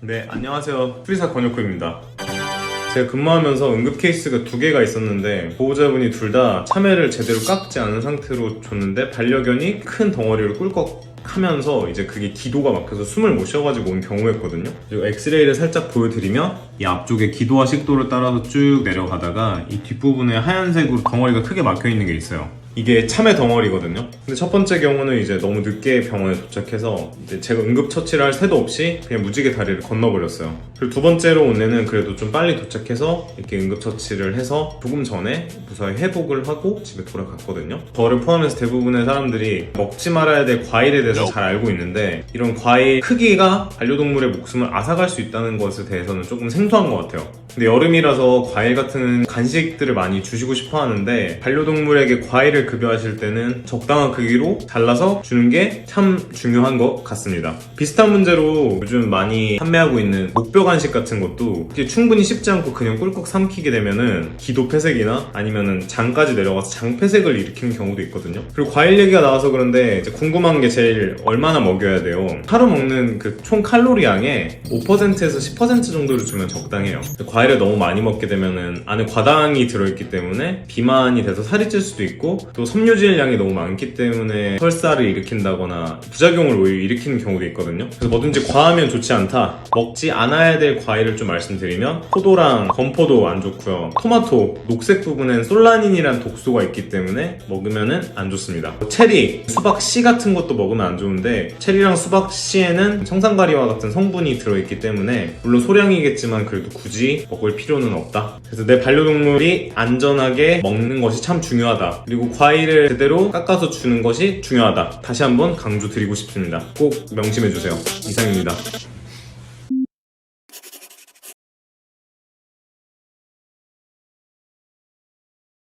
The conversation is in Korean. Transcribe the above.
네, 안녕하세요. 프리사 권혁구입니다. 제가 근무하면서 응급 케이스가 두 개가 있었는데 보호자분이 둘 다 참외를 제대로 깎지 않은 상태로 줬는데 반려견이 큰 덩어리를 꿀꺽 하면서 이제 그게 기도가 막혀서 숨을 못 쉬어가지고 온 경우였거든요. 그리고 엑스레이를 살짝 보여드리면 이 앞쪽에 기도와 식도를 따라서 쭉 내려가다가 이 뒷부분에 하얀색으로 덩어리가 크게 막혀 있는 게 있어요. 이게 참외 덩어리거든요. 근데 첫 번째 경우는 이제 너무 늦게 병원에 도착해서 이제 제가 응급 처치를 할 새도 없이 그냥 무지개 다리를 건너버렸어요. 그리고 두 번째로 온 애는 그래도 좀 빨리 도착해서 이렇게 응급 처치를 해서 조금 전에 무사히 회복을 하고 집에 돌아갔거든요. 저를 포함해서 대부분의 사람들이 먹지 말아야 될 과일에 대해서 잘 알고 있는데 이런 과일 크기가 반려동물의 목숨을 앗아갈 수 있다는 것에 대해서는 조금 생소한 것 같아요. 근데 여름이라서 과일 같은 간식들을 많이 주시고 싶어 하는데 반려동물에게 과일을 급여하실 때는 적당한 크기로 잘라서 주는 게 참 중요한 것 같습니다. 비슷한 문제로 요즘 많이 판매하고 있는 목뼈 간식 같은 것도 충분히 씹지 않고 그냥 꿀꺽 삼키게 되면은 기도 폐색이나 아니면은 장까지 내려가서 장 폐색을 일으키는 경우도 있거든요. 그리고 과일 얘기가 나와서 그런데 궁금한 게 제일 얼마나 먹여야 돼요. 하루 먹는 그 총 칼로리 양의 5%에서 10% 정도를 주면 적당해요. 과일 을 너무 많이 먹게 되면은 안에 과당이 들어있기 때문에 비만이 돼서 살이 찔 수도 있고 또 섬유질 양이 너무 많기 때문에 설사를 일으킨다거나 부작용을 오히려 일으키는 경우도 있거든요. 그래서 뭐든지 과하면 좋지 않다. 먹지 않아야 될 과일을 좀 말씀드리면 포도랑 건포도 안 좋고요. 토마토 녹색 부분엔 솔라닌이란 독소가 있기 때문에 먹으면은 안 좋습니다. 체리, 수박 씨 같은 것도 먹으면 안 좋은데 체리랑 수박 씨에는 청산가리와 같은 성분이 들어있기 때문에 물론 소량이겠지만 그래도 굳이 먹을 필요는 없다. 그래서 내 반려동물이 안전하게 먹는 것이 참 중요하다. 그리고 과일을 제대로 깎아서 주는 것이 중요하다. 다시 한번 강조드리고 싶습니다. 꼭 명심해주세요. 이상입니다.